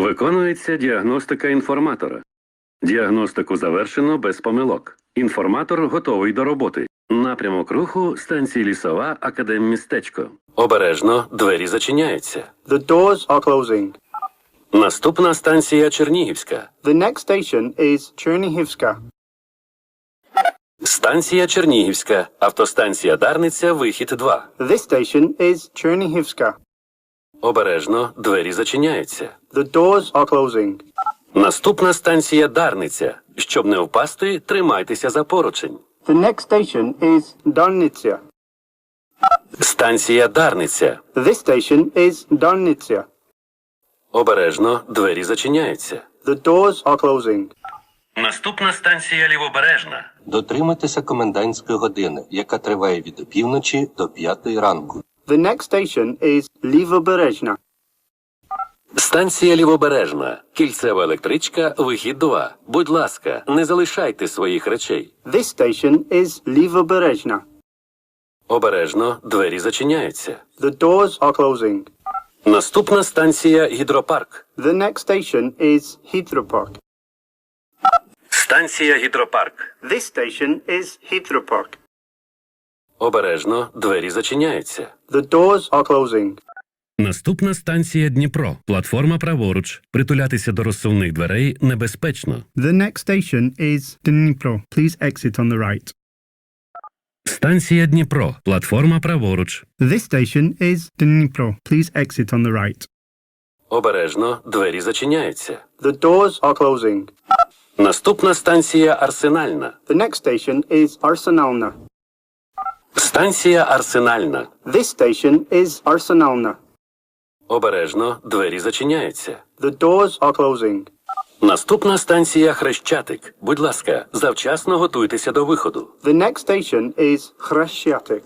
Виконується діагностика інформатора. Діагностику завершено без помилок. Інформатор готовий до роботи. Напрямок руху станції лісова Академмістечко. Обережно двері зачиняються. The doors are closing. Наступна станція Чернігівська. The next station is Chernihivska. Станція Чернігівська. Автостанція Дарниця. Вихід 2. This station is Chernihivska. Обережно двері зачиняються. The doors are closing. Наступна станція Дарниця. Щоб не впасти, тримайтеся за поручень. The next station is Darnitsia. Станція Дарниця. This station is Darnitsia. Обережно двері зачиняються. The doors are closing. Наступна станція Лівобережна. Дотримуйтеся комендантської години, яка триває від опівночі до п'ятої ранку. The next station is Livoberezhna. Станція Лівобережна. Кільцева електричка. Вихід 2. Будь ласка, не залишайте своїх речей. This station is Livoberezhna. Обережно двері зачиняються. The doors are closing. Наступна станція Гідропарк. The next station is Park. Станція Гідропарк. This station is Park. Обережно двері зачиняються. The doors are closing. Наступна станція Дніпро. Платформа праворуч. Притулятися до розсувних дверей небезпечно. The next station is Dnipro. Please exit on the right. Станція Дніпро. Платформа праворуч. This station is Dnipro. Please exit on the right. Обережно двері зачиняються. The doors are closing. Наступна станція Арсенальна. The next station is Arsenalna. Станція Арсенальна. This station is Arsenalna. Обережно двері зачиняються. The doors are closing. Наступна станція Хрещатик. Будь ласка, завчасно готуйтеся до виходу. The next station is Khreshchatyk.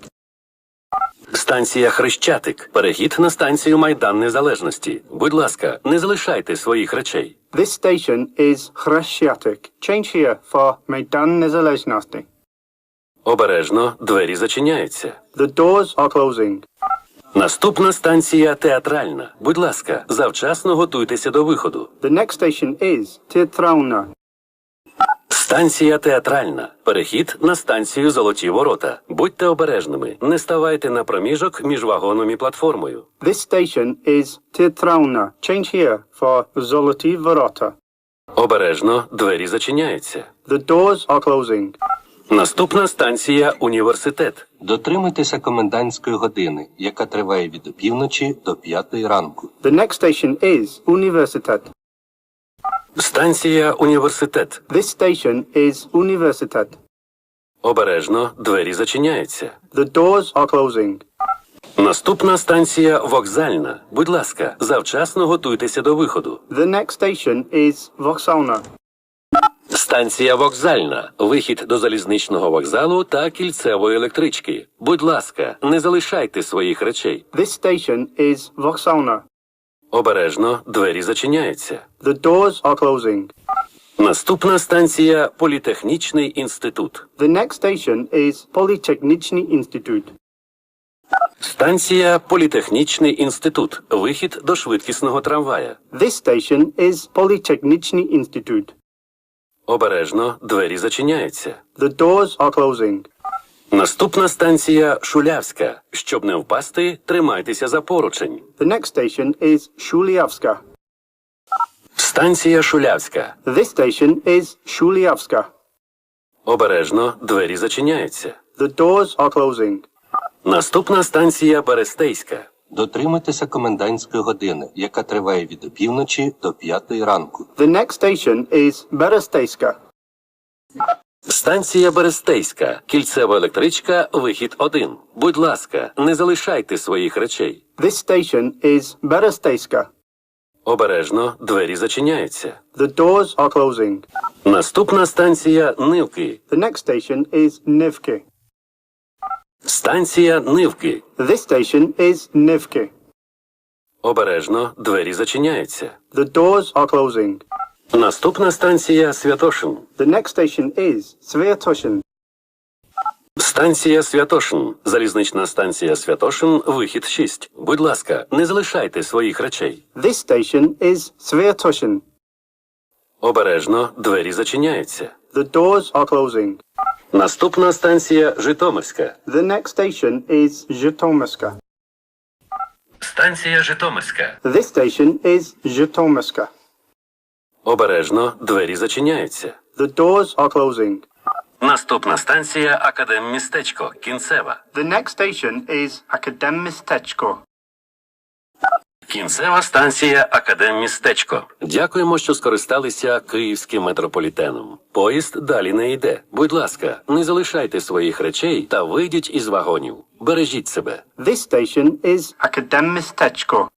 Станція Хрещатик. Перехід на станцію Майдан Незалежності. Будь ласка, не залишайте своїх речей. This station is Khreshchatyk. Change here for Maidan Nezalezhnosti. Обережно двері зачиняються. The doors are closing. Наступна станція театральна. Будь ласка, завчасно готуйтеся до виходу. The next station is Teatrauna. Станція театральна. Перехід на станцію Золоті Ворота. Будьте обережними. Не ставайте на проміжок між вагоном і платформою. This station is Teatrauna. Change here for Zoloty Vorota. Обережно двері зачиняються. The doors are closing. Наступна станція університет. Дотримуйтеся комендантської години, яка триває від опівночі до п'ятої ранку. The next station is Universitat. Станція університет. This station is Universitat. Обережно двері зачиняються. The doors are closing. Наступна станція вокзальна. Будь ласка, завчасно готуйтеся до виходу. The next station is Voksalna. Станція вокзальна. Вихід до залізничного вокзалу та кільцевої електрички. Будь ласка, не залишайте своїх речей. This station is Voksalna. Обережно двері зачиняються. The doors are closing. Наступна станція політехнічний інститут. The next station is Polytechnichny Institute. Станція політехнічний інститут. Вихід до швидкісного трамвая. This station is Polytechnichny Institute. Обережно двері зачиняються. The doors are closing. Наступна станція Шулявська. Щоб не впасти, тримайтеся за поручень. The next station is Shuliavska. Станція Шулявська. This station is Shuliavska. Обережно двері зачиняються. The doors are closing. Наступна станція Берестейська. Дотримуйтеся комендантської години, яка триває від опівночі до п'ятої ранку. The next station is Beresteyska. Станція Берестейська. Кільцева електричка. Вихід 1. Будь ласка, не залишайте своїх речей. This station is Beresteyska. Обережно двері зачиняються. The doors are closing. Наступна станція Нивки. The next station is Nevki. Станція Нивки. This station is Nevki. Обережно двері зачиняються. The doors are closing. Наступна станція Святошин. The next station is Sviatoshin. Станція Святошин. Залізнична станція Святошин, вихід 6. Будь ласка, не залишайте своїх речей. This station is Sveatushin. Обережно, двері зачиняються. The doors are closing. Наступна станція Житомирська. The next station is Zhytomyska. Станція Житомирська. This station is Zhytomyska. Обережно, двері зачиняються. The doors are closing. Наступна станція Академмістечко. Кінцева. The next station is Akademmistechko. Кінцева станція Академмістечко. Дякуємо, що скористалися київським метрополітеном. Поїзд далі не йде. Будь ласка, не залишайте своїх речей та вийдіть із вагонів. Бережіть себе. This station is Akademmistechko.